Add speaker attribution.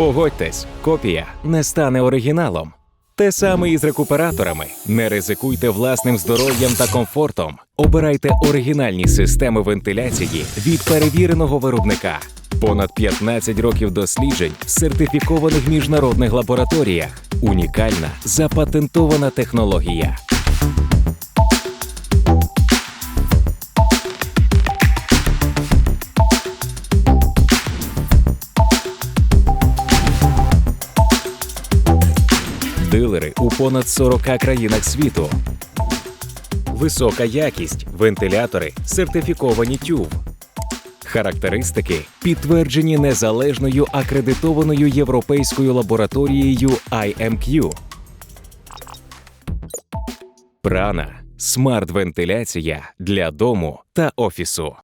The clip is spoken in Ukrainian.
Speaker 1: Погодьтесь, копія не стане оригіналом. Те саме і з рекуператорами. Не ризикуйте власним здоров'ям та комфортом. Обирайте оригінальні системи вентиляції від перевіреного виробника. Понад 15 років досліджень в сертифікованих міжнародних лабораторіях. Унікальна запатентована технологія. Дилери у понад 40 країнах світу. Висока якість, вентилятори, сертифіковані тюв. Характеристики підтверджені незалежною акредитованою європейською лабораторією IMQ. Прана смарт-вентиляція для дому та офісу.